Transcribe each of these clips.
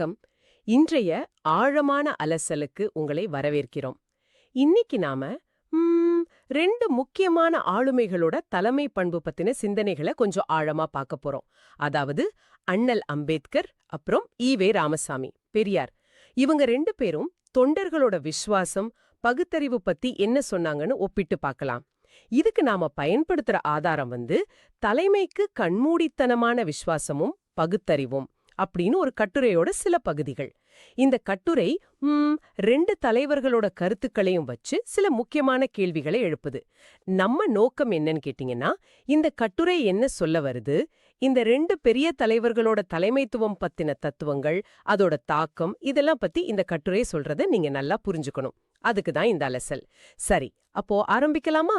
வணக்கம். இன்றைய ஆழமான அலசலுக்கு உங்களை வரவேற்கிறோம். இன்னைக்கு நாம ரெண்டு முக்கியமான ஆளுமைகளோட தலைமை பண்பு பத்தின சிந்தனைகளை கொஞ்சம் ஆழமா பார்க்க போறோம். அதாவது அண்ணல் அம்பேத்கர் அப்புறம் ஈவே ராமசாமி பெரியார். இவங்க ரெண்டு பேரும் தொண்டர்களோட விசுவாசம் பகுத்தறிவு பத்தி என்ன சொன்னாங்கன்னு ஒப்பிட்டு பார்க்கலாம். இதுக்கு நாம பயன்படுத்துற ஆதாரம் வந்து தலைமைக்கு கண்மூடித்தனமான விசுவாசமும் பகுத்தறிவும். அப்படின்னு ஒரு கட்டுரையோட சில பகுதிகள். இந்த கட்டுரை ரெண்டு தலைவர்களோட கருத்துக்களையும் வச்சு சில முக்கியமான கேள்விகளை எழுப்புது. நம்ம நோக்கம் என்னன்னு கேட்டீங்கன்னா இந்த கட்டுரை என்ன சொல்ல வருது? இந்த ரெண்டு பெரிய தலைவர்களோட தலைமைத்துவம் பத்தின தத்துவங்கள் அதோட தாக்கம் இதெல்லாம் பத்தி இந்த கட்டுரை சொல்றத நீங்க நல்லா புரிஞ்சுக்கணும். அதுக்கு தான் இந்த அலசல். சரி அப்போ ஆரம்பிக்கலாமா?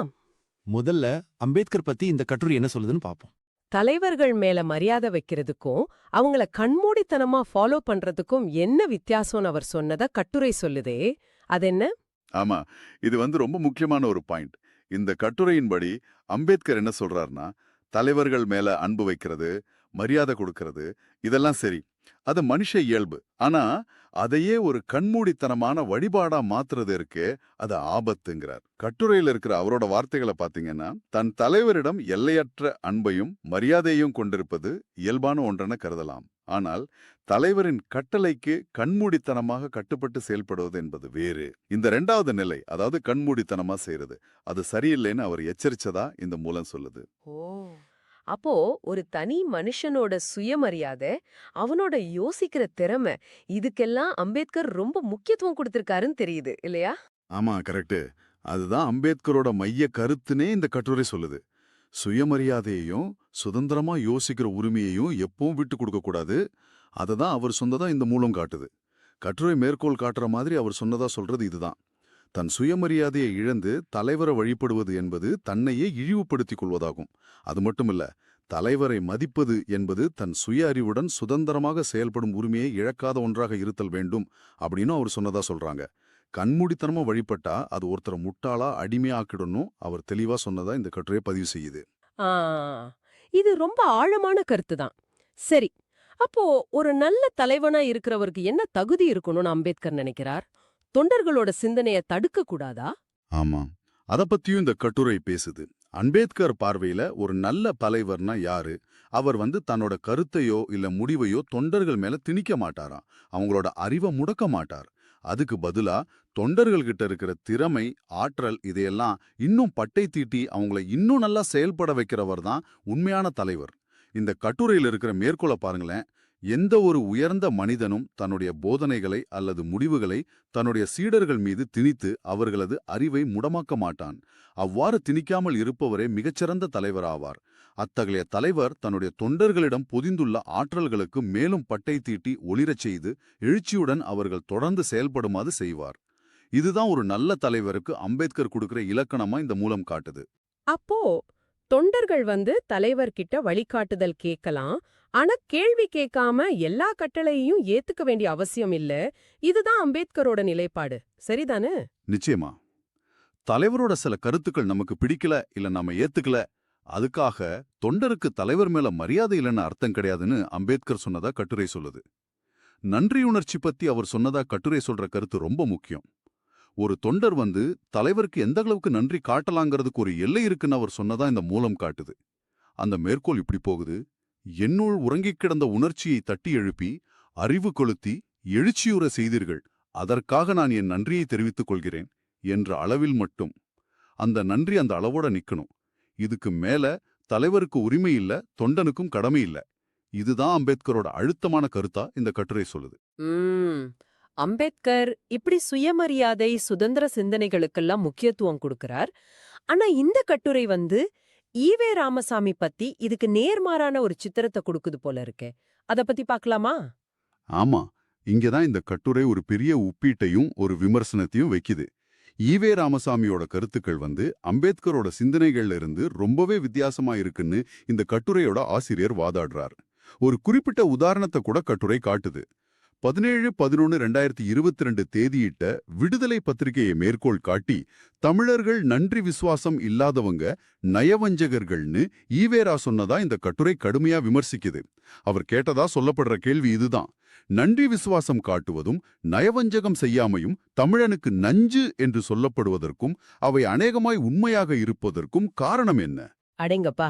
முதல்ல அம்பேத்கர் பத்தி இந்த கட்டுரை என்ன சொல்லுதுன்னு பாப்போம். தலைவர்கள் மேல மரியாதை வைக்கிறதுக்கும் அவங்கள கண்மூடித்தனமா ஃபாலோ பண்றதுக்கும் என்ன வித்தியாசம்னு அவர் சொன்னதா கட்டுரை சொல்லுதே. அதென்ன ஆமா இது வந்து ரொம்ப முக்கியமான ஒரு பாயிண்ட். இந்த கட்டுரையின்படி அம்பேத்கர் என்ன சொல்றாருன்னா தலைவர்கள் மேல அன்பு வைக்கிறது மரியாதை கொடுக்கறது இதெல்லாம் சரி. அது மனுஷ இயல்பு. ஆனா அதையே ஒரு கண்மூடித்தனமான வழிபாடா மாத்துறது இருக்கே அது ஆபத்துங்கிறார். கட்டுரையில இருக்கிற அவரோட வார்த்தைகளை பாத்தீங்கன்னா தன் தலைவரிடம் எல்லையற்ற அன்பையும் மரியாதையும் கொண்டிருப்பது இயல்பான ஒன்றென கருதலாம். ஆனால் தலைவரின் கட்டளைக்கு கண்மூடித்தனமாக கட்டுப்பட்டு செயல்படுவது என்பது வேறு. இந்த ரெண்டாவது நிலை அதாவது கண்மூடித்தனமா செய்யறது அது சரியில்லைன்னு அவர் எச்சரிச்சதா இந்த மூலம் சொல்லுது. ஓ! அப்போ ஒரு தனி மனுஷனோட சுயமரியாதை அவனோட யோசிக்கிற திறமை இதுக்கெல்லாம் அம்பேத்கர் ரொம்ப முக்கியத்துவம் கொடுத்திருக்காருன்னு தெரியுது இல்லையா? ஆமா கரெக்ட் அதுதான் அம்பேத்கரோட மைய கருத்துனே இந்த கட்டுரை சொல்லுது. சுயமரியாதையையும் சுதந்திரமா யோசிக்கிற உரிமையையும் எப்பவும் விட்டு கொடுக்க கூடாது. அதை தான் அவர் சொன்னதா இந்த மூலம் காட்டுது. கட்டுரை மேற்கோள் காட்டுற மாதிரி அவர் சொன்னதா சொல்றது இதுதான். தன் சுயமரியாதையை இழந்து தலைவரை வழிபடுவது என்பது தன்னையே இழிவுபடுத்திக் கொள்வதாகும். அது மட்டுமில்ல தலைவரை மதிப்பது என்பது தன் சுய அறிவுடன் சுதந்திரமாக செயல்படும் உரிமையை இழக்காத ஒன்றாக இருத்தல் வேண்டும் அப்படின்னு அவர் சொன்னதா சொல்றாங்க. கண்மூடித்தனமா வழிபட்டா அது ஒருத்தரை முட்டாளா அடிமையாக்கிடணும் அவர் தெளிவா சொன்னதா இந்த கட்டுரையை பதிவு செய்யுது. இது ரொம்ப ஆழமான கருத்து தான். சரி அப்போ ஒரு நல்ல தலைவனா இருக்கிறவருக்கு என்ன தகுதி இருக்கணும்னு அம்பேத்கர் நினைக்கிறார்? தொண்டர்களோட சிந்தனைய தடுக்க கூடாதா ஆமா. அத பத்தியும் இந்த கட்டுரை பேசுது. அம்பேத்கர் பார்வையில ஒரு நல்ல தலைவர்னா யாரு? அவர் வந்து தன்னோட கருத்தையோ இல்ல முடிவையோ தொண்டர்கள் மேல திணிக்க மாட்டாராம். அவங்களோட அறிவை முடக்க மாட்டார். அதுக்கு பதிலா தொண்டர்கள்கிட்ட இருக்கிற திறமை ஆற்றல் இதையெல்லாம் இன்னும் பட்டை தீட்டி அவங்கள இன்னும் நல்லா செயல்பட வைக்கிறவர் தான் உண்மையான தலைவர். இந்த கட்டுரையில் இருக்கிற மேற்கோளை பாருங்களேன் எந்த ஒரு உயர்ந்த மனிதனும் தன்னுடைய போதனைகளை அல்லது முடிவுகளை தன்னுடைய சீடர்கள் மீது திணித்து அவர்களது அறிவை முடமாக்க மாட்டான். அவ்வாறு திணிக்காமல் இருப்பவரே மிகச்சிறந்த தலைவராவார். அத்தகைய தலைவர் தன்னுடைய தொண்டர்களிடம் பொதிந்துள்ள ஆற்றல்களுக்கு மேலும் பட்டை தீட்டி ஒளிரச் செய்து எழுச்சியுடன் அவர்கள் தொடர்ந்து செயல்படுமாறு செய்வார். இதுதான் ஒரு நல்ல தலைவருக்கு அம்பேத்கர் கொடுக்கிற இலக்கணமா இந்த மூலம் காட்டுது. அப்போ தொண்டர்கள் வந்து தலைவர்கிட்ட வழிகாட்டுதல் கேட்கலாம். ஆனா கேள்வி கேட்காம எல்லா கட்டளையையும் ஏத்துக்க வேண்டிய அவசியம் இல்ல. இதுதான் அம்பேத்கரோட நிலைப்பாடு. சரிதானே? நிச்சயமா. தலைவரோட சில கருத்துக்கள் நமக்கு பிடிக்கல இல்ல நாம ஏத்துக்கல அதுக்காக தொண்டருக்கு தலைவர் மேல மரியாதை இல்லைன்னு அர்த்தம் கிடையாதுன்னு அம்பேத்கர் சொன்னதா கட்டுரை சொல்லுது. நன்றியுணர்ச்சி பத்தி அவர் சொன்னதா கட்டுரை சொல்ற கருத்து ரொம்ப முக்கியம். ஒரு தொண்டர் வந்து தலைவருக்கு எந்த அளவுக்கு நன்றி காட்டலாங்கிறதுக்கு ஒரு எல்லை இருக்குன்னு அவர் சொன்னதா இந்த மூலம் காட்டுது. அந்த மேற்கோள் இப்படி போகுது. என்னுள் உறங்கிக் கிடந்த உணர்ச்சியை தட்டி எழுப்பி அறிவு கொளுத்தி எழுச்சியுற செய்தீர்கள். அதற்காக நான் என் நன்றியை தெரிவித்துக் கொள்கிறேன் என்ற அளவில் மட்டும். அந்த நன்றி அந்த அளவோட நிக்கணும். இதுக்கு மேல தலைவருக்கு உரிமை இல்ல தொண்டனுக்கும் கடமை இல்ல. இதுதான் அம்பேத்கரோட அழுத்தமான கருத்தா இந்த கட்டுரை சொல்லுது. அம்பேத்கர் இப்படி சுயமரியாதை சுதந்திர சிந்தனைகளுக்கெல்லாம் முக்கியத்துவம் கொடுக்கறார். ஆனா இந்த கட்டுரை வந்து ஈவே ராமசாமி பத்தி இதுக்கு நேர்மாறான ஒரு சித்திரத்தை கொடுக்குது போல இருக்கே. அத பத்தி பார்க்கலாமா ஆமா. இங்கதான் இந்த கட்டுரை ஒரு பெரிய ஒப்பீட்டையும் ஒரு விமர்சனத்தையும் வைக்குது. ஈவே ராமசாமியோட கருத்துக்கள் வந்து அம்பேத்கரோட சிந்தனைகள்ல இருந்து ரொம்பவே வித்தியாசமா இருக்குன்னு இந்த கட்டுரையோட ஆசிரியர் வாதாடுறார். ஒரு குறிப்பிட்ட உதாரணத்தை கூட கட்டுரை காட்டுது. பதினேழு பதினொன்னு ரெண்டாயிரத்தி இருபத்தி ரெண்டு தேதியிட்ட விடுதலை பத்திரிகையை மேற்கோள் காட்டி தமிழர்கள் நன்றி விசுவாசம் இல்லாதவங்க நயவஞ்சகர்கள்னு ஈவேரா சொன்னதா இந்த கட்டுரை கடுமையா விமர்சிக்குது. அவர் கேட்டதா சொல்லப்படுற கேள்வி இதுதான். நன்றி விசுவாசம் காட்டுவதும் நயவஞ்சகம் செய்யாமையும் தமிழனுக்கு நஞ்சு என்று சொல்லப்படுவதற்கும் அவை அநேகமாய் உண்மையாக இருப்பதற்கும் காரணம் என்ன? அடேங்கப்பா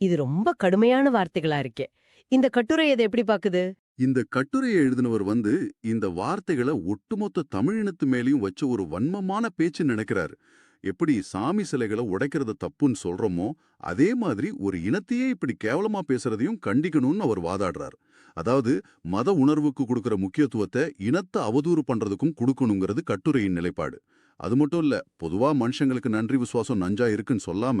இது ரொம்ப கடுமையான வார்த்தைகளா இருக்கே. இந்த கட்டுரை இதை எப்படி பாக்குது? இந்த கட்டுரையை எழுதினவர் வந்து இந்த வார்த்தைகளை ஒட்டுமொத்த தமிழினத்து மேலேயும் வச்ச ஒரு வன்மமான பேச்சு நினைக்கிறார். எப்படி சாமி சிலைகளை உடைக்கிறத தப்புன்னு சொல்றோமோ அதே மாதிரி ஒரு இனத்தையே இப்படி கேவலமா பேசுறதையும் கண்டிக்கணும்னு அவர் வாதாடுறார். அதாவது மத உணர்வுக்கு கொடுக்கிற முக்கியத்துவத்தை இனத்தை அவதூறு பண்றதுக்கும் கொடுக்கணுங்கிறது கட்டுரையின் நிலைப்பாடு. அது மட்டும் இல்ல பொதுவா மனுஷங்களுக்கு நன்றி விசுவாசம் நஞ்சா இருக்குன்னு சொல்லாம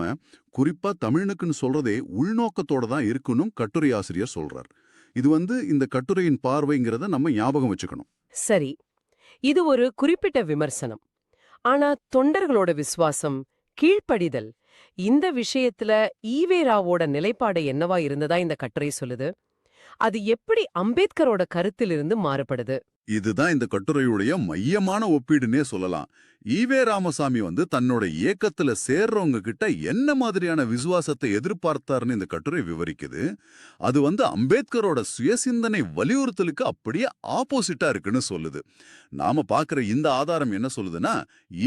குறிப்பா தமிழனுக்குன்னு சொல்றதே உள்நோக்கத்தோட தான் இருக்குன்னு கட்டுரை ஆசிரியர் சொல்றார். இது வந்து இந்த கட்டுரையின் பார்வைங்கிறத நம்ம ஞாபகம் வச்சுக்கணும். சரி. இது ஒரு குறிப்பிட்ட விமர்சனம். ஆனா தொண்டர்களோட விசுவாசம் கீழ்ப்படிதல் இந்த விஷயத்துல ஈவேராவோட நிலைப்பாடு என்னவா இருந்ததா இந்த கட்டுரை சொல்லுது? அது எப்படி அம்பேத்கரோட கருத்திலிருந்து மாறுபடுது? இதுதான் இந்த கட்டுரையுடைய மையமான ஒப்பீடுனே சொல்லலாம். ஈவே ராமசாமி வந்து தன்னோட இயக்கத்துல சேர்றவங்க கிட்ட என்ன மாதிரியான விசுவாசத்தை எதிர்பார்த்தாருன்னு இந்த கட்டுரை விவரிக்குது. அது வந்து அம்பேத்கரோட சுயசிந்தனை வலியுறுத்தலுக்கு அப்படியே ஆப்போசிட்டா இருக்குன்னு சொல்லுது. நாம பாக்குற இந்த ஆதாரம் என்ன சொல்லுதுன்னா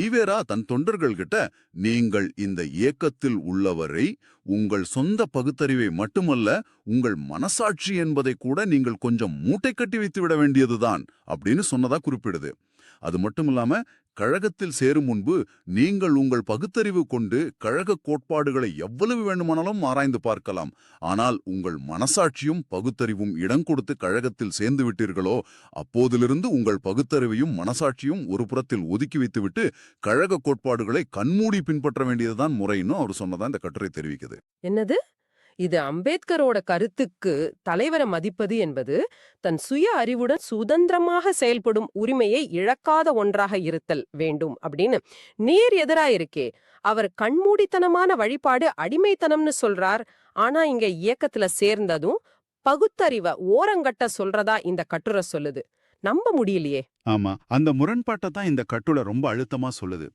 ஈவேரா தன் தொண்டர்கள் கிட்ட நீங்கள் இந்த இயக்கத்தில் உள்ளவரை உங்கள் சொந்த பகுத்தறிவை மட்டுமல்ல உங்கள் மனசாட்சி என்பதை கூட நீங்கள் கொஞ்சம் மூட்டை கட்டி வைத்து விட வேண்டியதுதான் அப்படின்னு சொன்னதா குறிப்பிடுது. அது மட்டும் இல்லாம கழகத்தில் சேரும் முன்பு நீங்கள் உங்கள் பகுத்தறிவு கொண்டு கழக கோட்பாடுகளை எவ்வளவு வேண்டுமானாலும் ஆராய்ந்து பார்க்கலாம். ஆனால் உங்கள் மனசாட்சியும் பகுத்தறிவும் இடம் கொடுத்து கழகத்தில் சேர்ந்து விட்டீர்களோ அப்போதிலிருந்து உங்கள் பகுத்தறிவையும் மனசாட்சியும் ஒரு புறத்தில் ஒதுக்கி வைத்துவிட்டு கழக கோட்பாடுகளை கண்மூடி பின்பற்ற வேண்டியதுதான் முறைன்னு அவர் சொன்னதா இந்த கட்டுரை தெரிவிக்குது. என்னது? இது அம்பேத்கரோட கருத்துக்கு தலைவரை மதிப்பது என்பது தன் சுய அறிவுடன் சுதந்திரமாக செயல்படும் உரிமையை இழக்காத ஒன்றாக இருத்தல் வேண்டும் அப்படின்னு நேர் எதிரா இருக்கே. அவர் கண்மூடித்தனமான வழிபாடு அடிமைத்தனம்னு சொல்றார். ஆனா இங்க இயக்கத்துல சேர்ந்ததும் பகுத்தறிவ ஓரங்கட்ட சொல்றதா இந்த கட்டுரை சொல்லுது. நம்ப முடியலையே. ஆமா. அந்த முரண்பாட்டை தான் இந்த கட்டுரை ரொம்ப அழுத்தமா சொல்லுது.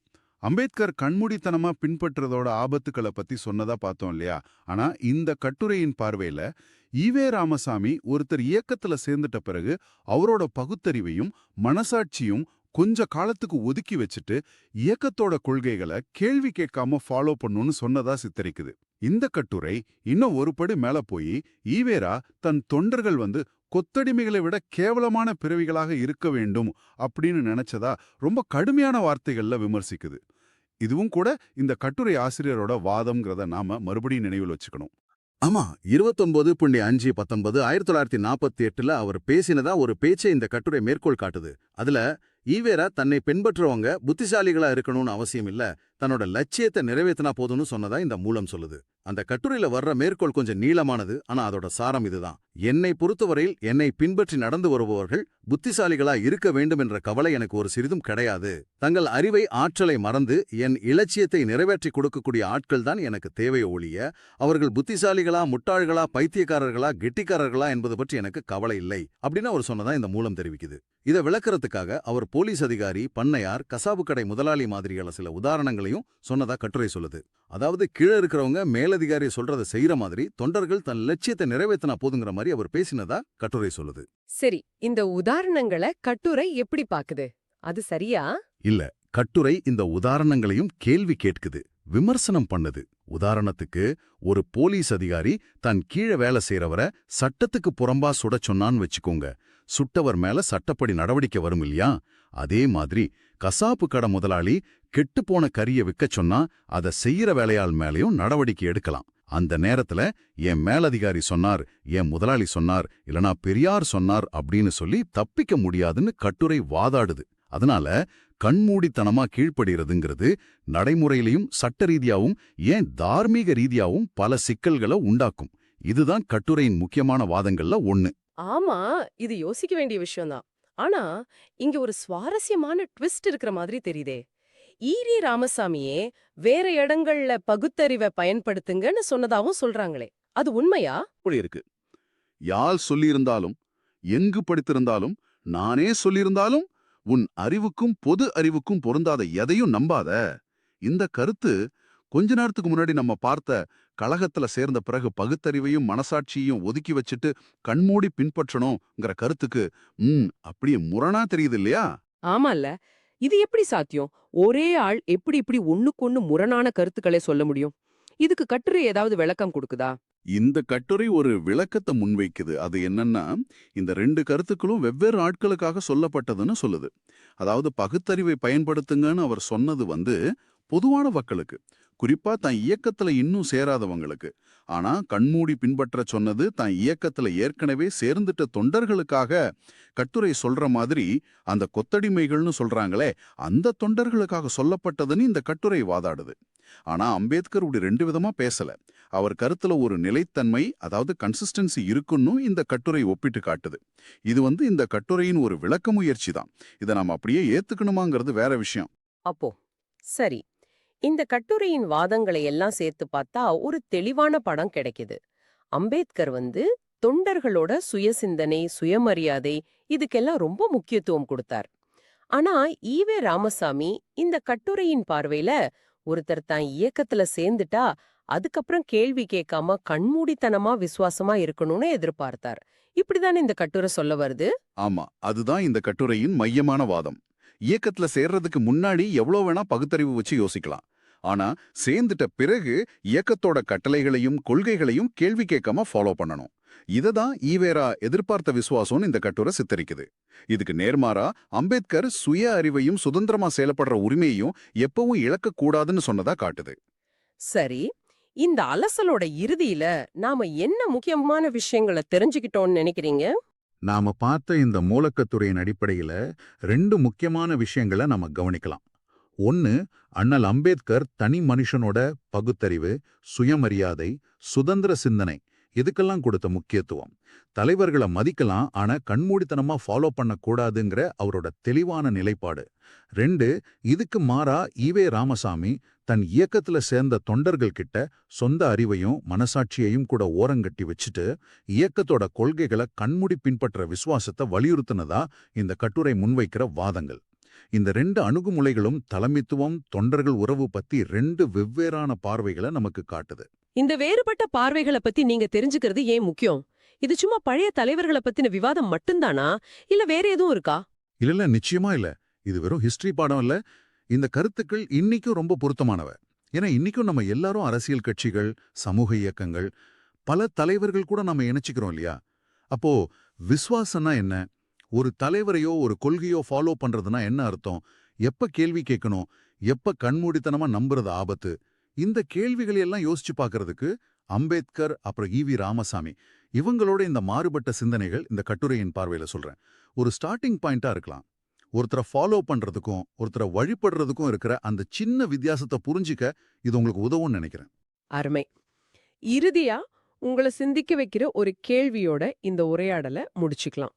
அம்பேத்கர் கண்மூடித்தனமா பின்பற்றதோட ஆபத்துக்களை பத்தி சொன்னதா பார்த்தோம் இல்லையா? ஆனா இந்த கட்டுரையின் பார்வையில ஈவே ராமசாமி ஒருத்தர் இயக்கத்துல சேர்ந்துட்ட பிறகு அவரோட பகுத்தறிவையும் மனசாட்சியும் கொஞ்ச காலத்துக்கு ஒதுக்கி வச்சுட்டு இயக்கத்தோட கொள்கைகளை கேள்வி கேட்காம ஃபாலோ பண்ணுன்னு சொன்னதா சித்தரிக்குது. இந்த கட்டுரை இன்னும் ஒரு படி மேல போய் ஈவேரா தன் தொண்டர்கள் வந்து கொத்தடிமைகளை விட கேவலமான பிறவிகளாக இருக்க வேண்டும் அப்படின்னு நினைச்சதா ரொம்ப கடுமையான வார்த்தைகள்ல விமர்சிக்குது. இதுவும் கூட இந்த கட்டுரை ஆசிரியரோட வாதம்ங்கிறத நாம மறுபடியும் நினைவில் வச்சுக்கணும். ஆமா இருபத்தொன்பது புள்ளி அஞ்சு பத்தொன்பது ஆயிரத்தி தொள்ளாயிரத்தி நாற்பத்தி எட்டுல அவர் பேசினதா ஒரு பேச்சை இந்த கட்டுரை மேற்கோள் காட்டுது. அதுல ஈவேரா தன்னை பின்பற்றுறவங்க புத்திசாலிகளா இருக்கணும்னு அவசியம் இல்ல. தன்னோட லட்சியத்தை நிறைவேற்றினா போதும்னு சொன்னதா இந்த மூலம் சொல்லுது. அந்த கட்டுரையில வர்ற மேற்கோள் கொஞ்சம் நீளமானது ஆனா அதோட சாரம் இதுதான். என்னை பொறுத்தவரையில் என்னை பின்பற்றி நடந்து வருபவர்கள் புத்திசாலிகளா இருக்க வேண்டும் என்ற கவலை எனக்கு ஒரு சிறிதும் கிடையாது. தங்கள் அறிவை ஆற்றலை மறந்து என் இலட்சியத்தை நிறைவேற்றி கொடுக்கக்கூடிய ஆட்கள் தான் எனக்கு தேவை ஒழிய அவர்கள் புத்திசாலிகளா முட்டாள்களா பைத்தியக்காரர்களா கெட்டிக்காரர்களா என்பது பற்றி எனக்கு கவலை இல்லை அப்படின்னு அவர் சொன்னதா இந்த மூலம் தெரிவிக்குது. இதை விளக்கறதுக்காக அவர் போலீஸ் அதிகாரி பண்ணையார் கசாபு கடை முதலாளி மாதிரியான சில உதாரணங்கள் உதாரணங்களையும் சொன்னதா கட்டுரை சொல்லுது. அதாவது கீழே இருக்கிறவங்க மேலதிகாரி சொல்றதை செய்யற மாதிரி தொண்டர்கள் தன் லட்சியத்தை நிறைவேற்றினா போதுங்கிற மாதிரி அவர் பேசினதா கட்டுரை சொல்லுது. சரி இந்த உதாரணங்களை கட்டுரை எப்படி பாக்குது? அது சரியா? இல்ல கட்டுரை இந்த உதாரணங்களையும் கேள்வி கேட்குது விமர்சனம் பண்ணுது. உதாரணத்துக்கு ஒரு போலீஸ் அதிகாரி தன் கீழே வேலை செய்யறவரை சட்டத்துக்கு புறம்பா சுடச் சொன்னான்னு வச்சுக்கோங்க. சுட்டவர் மேல சட்டப்படி நடவடிக்கை வரும் இல்லையா? அதே மாதிரி கசாப்பு கடை முதலாளி கெட்டுப்போன கறிய விற்க சொன்னா அதை செய்யற வேலையாள் மேலயும் நடவடிக்கை எடுக்கலாம். அந்த நேரத்துல என் மேலதிகாரி சொன்னார் என் முதலாளி சொன்னார் இல்லனா பெரியார் சொன்னார் அப்படின்னு சொல்லி தப்பிக்க முடியாதுன்னு கட்டுரை வாதாடுது. அதனால கண்மூடித்தனமா கீழ்ப்படுகிறதுங்கிறது நடைமுறையிலையும் சட்ட ரீதியாவும் ஏன் தார்மீக ரீதியாவும் பல சிக்கல்களை உண்டாக்கும். இதுதான் கட்டுரையின் முக்கியமான வாதங்கள்ல ஒண்ணு. ஆமா இது யோசிக்க வேண்டிய விஷயம்தான். ஆனா இங்க ஒரு சுவாரஸ்யமான ட்விஸ்ட் இருக்கிற மாதிரி தெரியுதே. ஈரி ராமசாமியே வேற இடங்கள்ல பகுத்தறிவை பயன்படுத்துங்கன்னு சொன்னதாவும் சொல்றாங்களே. அது உண்மையா? இருக்கு. யார் சொல்லியிருந்தாலும் எங்கு படித்திருந்தாலும் நானே சொல்லியிருந்தாலும் உன் அறிவுக்கும் பொது அறிவுக்கும் பொருந்தாத எதையும் நம்பாத. இந்த கருத்து கொஞ்ச நேரத்துக்கு முன்னாடி நம்ம பார்த்த கழகத்துல சேர்ந்த பிறகு பகுத்தறிவையும் மனசாட்சியையும் ஒதுக்கி வச்சுட்டு கண்மூடி பின்பற்றணுங்கிற கருத்துக்கு ம் அப்படியே முரணா தெரியுது இல்லையா? ஆமால்ல. இது எப்படி சாத்தியம்? ஒரே ஆள் எப்படி இப்படி ஒண்ணுக்கொண்ணு முரணான கருத்துக்களை சொல்ல முடியும்? இதுக்கு கட்டுரை ஏதாவது விளக்கம் கொடுக்குதா? இந்த கட்டுரை ஒரு விளக்கத்தை முன்வைக்குது. அது என்னன்னா இந்த ரெண்டு கருத்துக்களும் வெவ்வேறு ஆட்களுக்காக சொல்லப்பட்டதுன்னு சொல்லுது. அதாவது பகுத்தறிவை பயன்படுத்துங்கன்னு அவர் சொன்னது வந்து பொதுவான மக்களுக்கு. குறிப்பா தான் இயக்கத்துல இன்னும் சேராதவங்களுக்கு. ஆனா கண்மூடி பின்பற்ற சொன்னது தான் இயக்கத்துல ஏற்கனவே சேர்ந்துட்ட தொண்டர்களுக்காக கட்டுரை சொல்ற மாதிரி அந்த கொத்தடிமைகள்னு சொல்றாங்களே அந்த தொண்டர்களுக்காக சொல்லப்பட்டதுன்னு இந்த கட்டுரை வாதாடுது. ஆனா அம்பேத்கர் இப்படி ரெண்டு விதமா பேசல. அவர் கருத்துல ஒரு நிலைத்தன்மை அதாவது கன்சிஸ்டன்சி இருக்குன்னு இந்த கட்டுரை ஒப்பிட்டு காட்டுது. இது வந்து இந்த கட்டுரையின் ஒரு விளக்க முயற்சி தான். இதை நாம் அப்படியே ஏத்துக்கணுமாங்கிறது வேற விஷயம். அப்போ சரி. இந்த கட்டுரையின் வாதங்களை எல்லாம் சேர்த்து பார்த்தா ஒரு தெளிவான படம் கிடைக்குது. அம்பேத்கர் வந்து தொண்டர்களோட சுயசிந்தனை சுயமரியாதை இதுக்கெல்லாம் ரொம்ப முக்கியத்துவம் கொடுத்தார். ஆனா ஈவே ராமசாமி இந்த கட்டுரையின் பார்வையில ஒருத்தர் தான் இயக்கத்துல சேர்ந்துட்டா அதுக்கப்புறம் கேள்வி கேட்காம கண்மூடித்தனமா விசுவாசமா இருக்கணும்னு எதிர்பார்த்தார். இப்படிதானே இந்த கட்டுரை சொல்ல வருது? ஆமா அதுதான் இந்த கட்டுரையின் மையமான வாதம். இயக்கத்துல சேர்றதுக்கு முன்னாடி எவ்வளோ வேணா பகுத்தறிவு வச்சு யோசிக்கலாம். ஆனா சேர்ந்துட்ட பிறகு இயக்கத்தோட கட்டளைகளையும் கொள்கைகளையும் கேள்வி கேட்காம ஃபாலோ பண்ணணும். இததான் ஈவேரா எதிர்பார்த்த விசுவாசம்னு இந்த கட்டுரை சித்தரிக்குது. இதுக்கு நேர்மாறா அம்பேத்கர் சுய அறிவையும் சுதந்திரமா செயல்படுற உரிமையையும் எப்பவும் இழக்கக்கூடாதுன்னு சொன்னதா காட்டுது. சரி இந்த அலசலோட இறுதியில நாம என்ன முக்கியமான விஷயங்களை தெரிஞ்சுக்கிட்டோம்னு நினைக்கிறீங்க? நாம பார்த்த இந்த மூலக்கத்துறையின் அடிப்படையில ரெண்டு முக்கியமான விஷயங்களை நம்ம கவனிக்கலாம். ஒன்னு அண்ணல் அம்பேத்கர் தனி மனுஷனோட பகுத்தறிவு சுயமரியாதை சுதந்திர சிந்தனை இதுக்கெல்லாம் கொடுத்த முக்கியத்துவம்? தலைவர்களை மதிக்கலாம் ஆனா கண்மூடித்தனமா ஃபாலோ பண்ணக்கூடாதுங்கிற அவரோட தெளிவான நிலைப்பாடு. ரெண்டு இதுக்கு மாறா ஈவே ராமசாமி தன் இயக்கத்துல சேர்ந்த தொண்டர்கள் கிட்ட சொந்த அறிவையும் மனசாட்சியையும் கூட ஓரங்கட்டி வச்சுட்டு இயக்கத்தோட கொள்கைகளை கண்மூடி பின்பற்ற விசுவாசத்தை வலியுறுத்தினதா இந்த கட்டுரை முன்வைக்கிற வாதங்கள். இந்த ரெண்டு அணுகுமுறைகளும் தலைமைத்துவம் தொண்டர்கள் உறவு பத்தி ரெண்டு வெவ்வேறான பார்வைகளை நமக்கு காட்டுது. இந்த வேறுபட்ட பார்வைகளை பத்தி நீங்க தெரிஞ்சுக்கிறது ஏன் முக்கியம்? இது சும்மா பழைய தலைவர்களை பத்தின விவாதம் மட்டும்தானா? இல்ல வேற எதுவும் இருக்கா? இல்ல இல்ல நிச்சயமா இல்ல. இது வெறும் ஹிஸ்டரி பாடம் இல்ல. இந்த கருத்துக்கள் இன்னிக்கும் ரொம்ப பொருத்தமானவ. ஏன்னா இன்னிக்கும் நம்ம எல்லாரும் அரசியல் கட்சிகள் சமூக இயக்கங்கள் பல தலைவர்கள் கூட நம்ம இணைச்சிக்கிறோம் இல்லையா? அப்போ விஸ்வாசம்னா என்ன? ஒரு தலைவரையோ ஒரு கொள்கையோ ஃபாலோ பண்றதுனா என்ன அர்த்தம்? எப்ப கேள்வி கேட்கணும் எப்ப கண்மூடித்தனமா நம்புறது ஆபத்து? இந்த கேள்விகளை எல்லாம் யோசிச்சு பார்க்கறதுக்கு அம்பேத்கர் அப்புறம் ஈவி ராமசாமி இவங்களோட இந்த மாறுபட்ட சிந்தனைகள் இந்த கட்டுரையின் பார்வையில சொல்றேன். ஒரு ஸ்டார்டிங் பாயிண்டா இருக்கலாம். ஒருத்தரை ஃபாலோ பண்றதுக்கும் ஒருத்தரை வழிபடுறதுக்கும் இருக்கிற அந்த சின்ன வித்தியாசத்தை புரிஞ்சிக்க இது உங்களுக்கு உதவும்னு நினைக்கிறேன். அருமை. இறுதியா உங்களை சிந்திக்க வைக்கிற ஒரு கேள்வியோட இந்த உரையாடலை முடிச்சுக்கலாம்.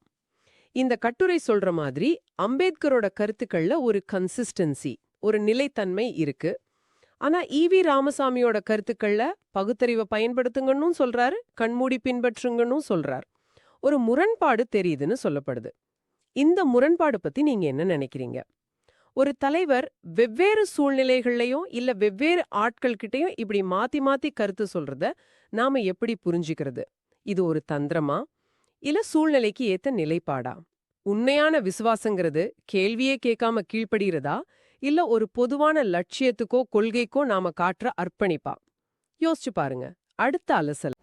இந்த கட்டுரை சொல்ற மாதிரி அம்பேத்கரோட கருத்துக்கள்ல ஒரு கன்சிஸ்டன்சி ஒரு நிலைத்தன்மை இருக்கு. ஆனா ஈவி ராமசாமியோட கருத்துக்கள்ல பகுத்தறிவை பயன்படுத்துங்கன்னு சொல்றாரு கண்மூடி பின்பற்றுங்கன்னு சொல்றார். ஒரு முரண்பாடு தெரியுதுன்னு சொல்லப்படுது. இந்த முரண்பாடு பத்தி நீங்க என்ன நினைக்கிறீங்க? ஒரு தலைவர் வெவ்வேறு சூழ்நிலைகள்லயும் இல்ல வெவ்வேறு ஆட்கள் கிட்டயும் இப்படி மாத்தி மாத்தி கருத்து சொல்றத நாம எப்படி புரிஞ்சுக்கிறது? இது ஒரு தந்திரமா? இல்ல சூழ்நிலைக்கு ஏத்த நிலைப்பாடா? உண்மையான விசுவாசங்கிறது கேள்வியே கேட்காம கீழ்ப்படுகிறதா இல்ல ஒரு பொதுவான லட்சியத்துக்கோ கொள்கைக்கோ நாம காட்டுற அர்ப்பணிப்பா? யோசிச்சு பாருங்க. அடுத்த அலசல்